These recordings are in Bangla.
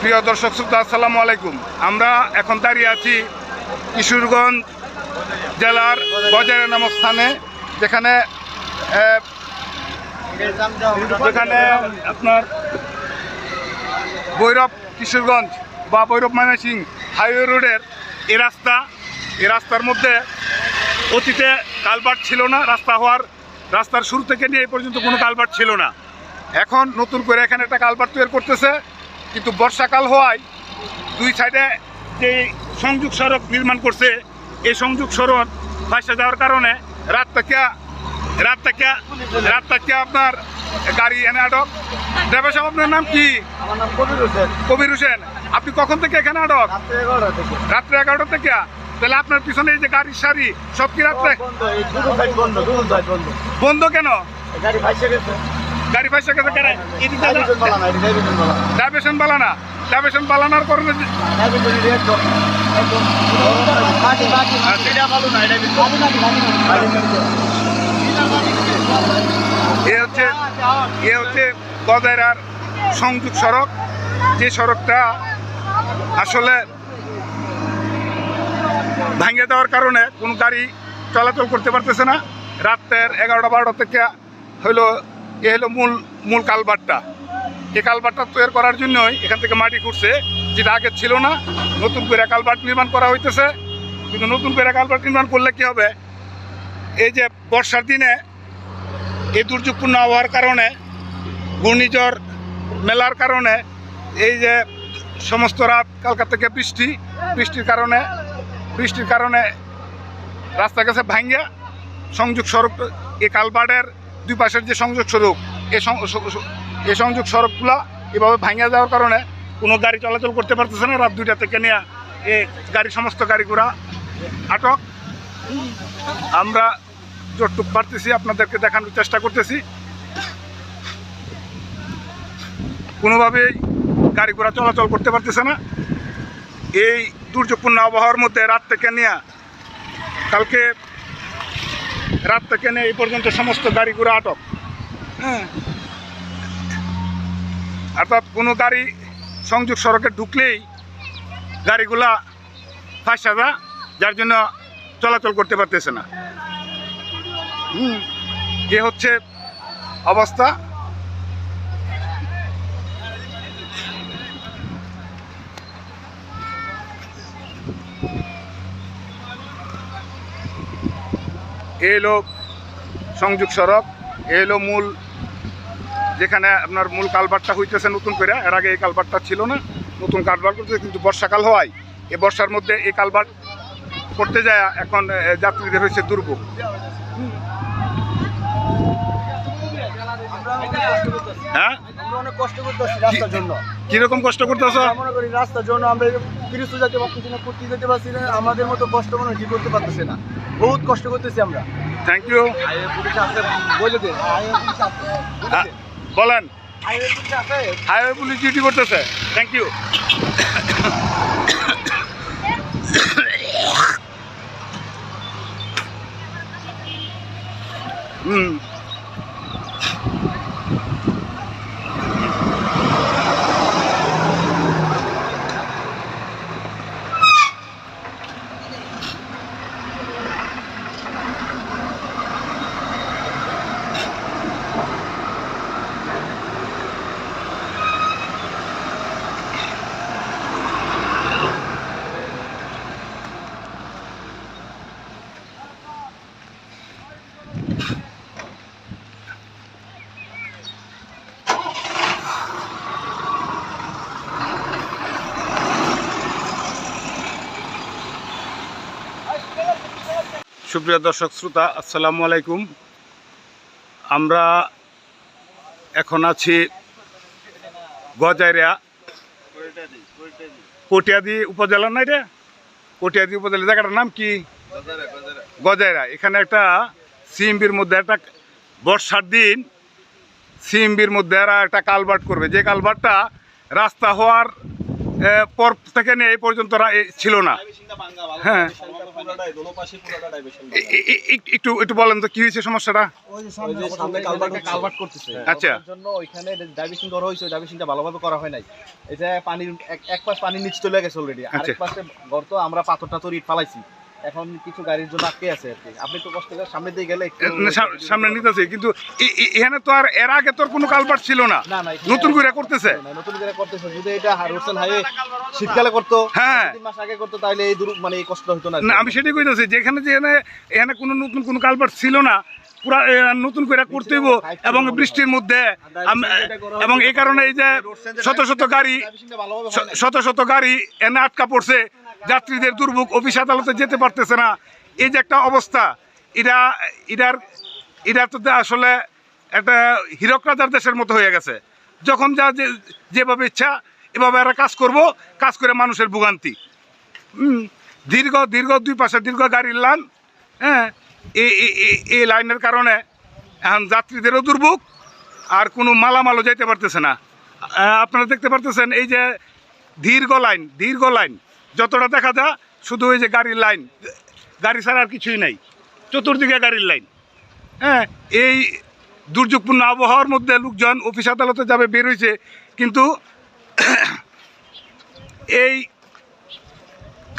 প্রিয় দর্শক শ্রোতা, আসসালামু আলাইকুম। আমরা এখন দাঁড়িয়ে আছি কিশোরগঞ্জ জেলার গজারা নামক স্থানে, যেখানে যেখানে আপনার ভৈরব কিশোরগঞ্জ বা ভৈরব ময়মনসিং হাইওয়ে রোডের এ রাস্তা এ রাস্তার মধ্যে অতীতে কালভার্ট ছিল না, রাস্তা হওয়ার, রাস্তার শুরু থেকে নিয়ে এই পর্যন্ত কোনো কালভার্ট ছিল না। এখন নতুন করে এখানে একটা কালভার্ট তৈরি করতেছে। কিন্তু বর্ষাকাল হওয়ায় দুই সাইডে যে সংযোগ সড়ক নির্মাণ করছে এই সংযোগ সড়ক ফাঁসে যাওয়ার কারণে রাত তাকিয়া রাত থেকে রাত থেকে আপনার গাড়ি এনে আটক। ড্রাইভার সাহেব আপনার নাম কি? কবির হোসেন। কবির হোসেন। আপনি কখন থেকে এখানে আটক? রাত্রে এগারোটা থেকে। তাহলে আপনার পিছনে এই যে গাড়ির সারি সব কি রাত্রে? বন্ধ কেন? গাড়ি গাড়ি ফাঁসে গেছে কেন? ড্রাইভিং বলা না ডাইভেশন ডাইভেশন বালানার কারণে এ হচ্ছে এ হচ্ছে গদাইরার সংযোগ সড়ক। যে সড়কটা আসলে ভাঙে দেওয়ার কারণে কোনো গাড়ি চলাচল করতে পারতেছে না। রাতের এগারোটা বারোটা থেকে হইল এ হলো মূল মূল কালবারটা এই কালবারটা তৈরি করার জন্যই এখান থেকে মাটি খুঁড়ছে, যেটা আগে ছিল না। নতুন করে কালবার্ট নির্মাণ করা হইতেছে। কিন্তু নতুন করে কালবার্ট নির্মাণ করলে কি হবে? এই যে বর্ষার দিনে এই দুর্যোগপূর্ণ আবহাওয়ার কারণে, ঘূর্ণিঝড় মেলার কারণে, এই যে সমস্ত রাত কালকা থেকে বৃষ্টি, বৃষ্টির কারণে বৃষ্টির কারণে রাস্তা গেছে ভাঙ্গা সংযোগ সড়ক এই কালবাড়ের দুই পাশের যে সংযোগ সড়ক স- সংযোগ সড়কগুলো এভাবে ভাঙ্গা যাওয়ার কারণে কোনো গাড়ি চলাচল করতে পারতেছে না। রাত দুইটা থেকে নিয়ে এ গাড়ি, সমস্ত গাড়ি ঘোড়া আটক। আমরা যতটুক পারতেছি আপনাদেরকে দেখানোর চেষ্টা করতেছি। কোনোভাবেই গাড়ি ঘোড়া চলাচল করতে পারতেছে না। এই দুর্যোগপূর্ণ আবহাওয়ার মধ্যে রাত থেকে নিয়ে কালকে রাত থেকে এই পর্যন্ত সমস্ত গাড়িগুলো আটক। হ্যাঁ। অর্থাৎ কোনো গাড়ি সংযোগ সড়কে ঢুকলেই গাড়িগুলা ফাঁস যা যার জন্য চলাচল করতে পারতেছে না। হুম। এ হচ্ছে অবস্থা। এ হলো সংযোগ সড়ক এ হলো মূল যেখানে আপনার মূল কালভারটা হইতেছে নতুন করে এর আগে এই কালভারটা ছিল না নতুন কালভার করতে কিন্তু বর্ষাকাল হওয়ায় এ বর্ষার মধ্যে এই কালভার করতে যায় এখন যাত্রীদের হয়েছে দুর্ভোগ হ্যাঁ? অনেক কষ্ট করতেছি রাস্তার জন্য। কীরকম কষ্ট করতেছ? আমরা মনে করি রাস্তার জন্য আমরা ফিরিস্ত যেতে পারতেছি না করতে যেতে পারছি না আমাদের মতো কষ্ট মনে হয় কি করতে পারতেছে না। বহুত কষ্ট করতেছি আমরা থ্যাংক ইউ বলেন হাইওয়ে পুলিশ আছে হাইওয়ে পুলিশ ডিউটি করতেছে থ্যাংক ইউ হুম সুপ্রিয় দর্শক, শ্রোতা, আসসালামু আলাইকুম। আমরা এখন আছি গজাইরা কটিয়াদি উপজেলা না এটা? কটিয়াদি উপজেলা, জায়গাটার নাম কি? গজাইরা। এখানে একটা সিএমবির মধ্যে একটা বর্ষার দিন, সিএমবির মধ্যে একটা কালভার্ট করবে। যে কালভার্টটা রাস্তা হওয়ার পর থেকে নিয়ে এই পর্যন্ত ছিল না হ্যাঁ একটু একটু বলেন তো কি হয়েছে সমস্যাটা ওই যে সামনে কালভার্ট কালভার্ট করতেছে আচ্ছা। জন্য ওইখানে ডাইভিশন করা হয়েছে ভালোভাবে করা হয় নাই এটা পানির এক- এক পাশ পানির নিচে চলে গেছে অলরেডি। আরেক পাশে গর্ত আমরা পাথর টাথর ইট ফালাইছি এখন কিছু গাড়ির জন্য আটকে আছে আর কি। আপনি একটু কষ্ট করে সামনে দিয়ে গেলে সামনে নিতেছে কিন্তু এখানে তো আর এর আগে তোর কোনো কালভার্ট ছিল না। নতুন করে করতেছে। নতুন করে করতেছে। যদি এটা হাইওয়ে শীতকালে করতো হ্যাঁ। তিন মাস আগে করতো তাহলে এই মানে এই কষ্ট হতো না না আমি সেটাই কইতেছি যেখানে এখানে যে এখানে কোনো নতুন কোনো কালভার্ট ছিল না পুরা নতুন করে করতে হইব এবং বৃষ্টির মধ্যে এবং এই কারণে এই যে শত শত গাড়ি। শত শত গাড়ি এনে আটকা পড়ছে। যাত্রীদের দুর্ভোগ অফিস আদালতে যেতে পারতেছে না। এই যে একটা অবস্থা এরা এটার এটা তো আসলে একটা হীরক রাজার দেশের মতো হয়ে গেছে। যখন যা যেভাবে ইচ্ছা, এভাবে এরা কাজ করব, কাজ করে মানুষের ভোগান্তি। দীর্ঘ দীর্ঘ দুই পাশে দীর্ঘ গাড়ির লাইন হ্যাঁ এই লাইনের কারণে এখন যাত্রীদেরও দুর্ভোগ, আর কোনো মালামালও যাইতে পারতেছে না। আপনারা দেখতে পারতেছেন, এই যে দীর্ঘ লাইন দীর্ঘ লাইন। যতটা দেখা যায়, শুধু ওই যে গাড়ির লাইন। গাড়ি ছাড়া আর কিছুই নাই। চতুর্দিকে গাড়ির লাইন। হ্যাঁ এই দুর্যোগপূর্ণ আবহাওয়ার মধ্যে লোকজন অফিস আদালতে যাবে, বের হয়েছে কিন্তু এই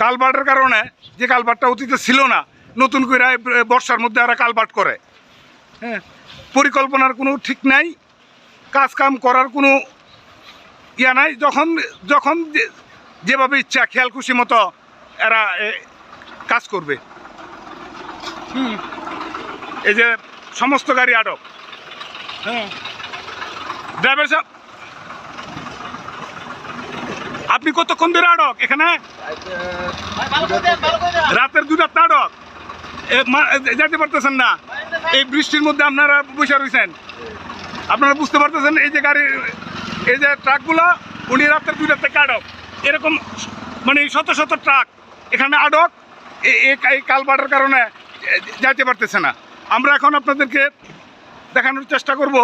কালবার্টের কারণে যে কালবার্টটা অতীতে ছিল না, নতুন করে বর্ষার মধ্যে এরা কালবার্ট করে। হ্যাঁ পরিকল্পনার কোনো ঠিক নাই কাজ কাম করার কোনো ইয়া নাই। যখন যখন যেভাবে ইচ্ছা খেয়াল খুশি মতো এরা কাজ করবে। হুম। এই যে সমস্ত গাড়ি আটক। হ্যাঁ। ড্রাইভার সাহেব আপনি কতক্ষণ ধরে আটক এখানে? রাতের দুটার আটক। যেতে পারতেছেন না। এই বৃষ্টির মধ্যে আপনারা বসে রয়েছেন আপনারা বুঝতে পারতেছেন এই যে গাড়ি এই যে ট্রাকগুলো উনি রাতের দুইটার থেকে আটক। এরকম মানে শত শত ট্রাক এখানে এ- এই কালবাটের কারণে যাইতে পারতেছে না। আমরা এখন আপনাদেরকে দেখানোর চেষ্টা করব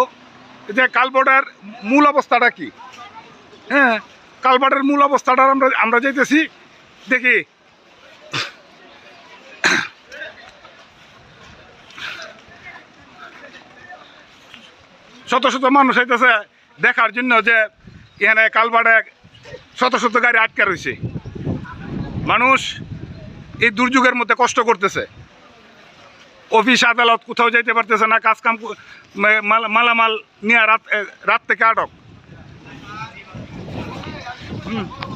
যে কালবাটের মূল অবস্থাটা কি। হ্যাঁ কালবাটের মূল অবস্থাটা আমরা আমরা যাইতেছি, দেখি। শত শত মানুষ হইতেছে দেখার জন্য যে এখানে কালবাড়ে শত শত গাড়ি আটকা রয়েছে। মানুষ এই দুর্যোগের মধ্যে কষ্ট করতেছে। অফিস, আদালত কোথাও যাইতে পারতেছে না কাজ কাম কো- মালামাল নিয়ে রাত রাত থেকে আটক। হুম।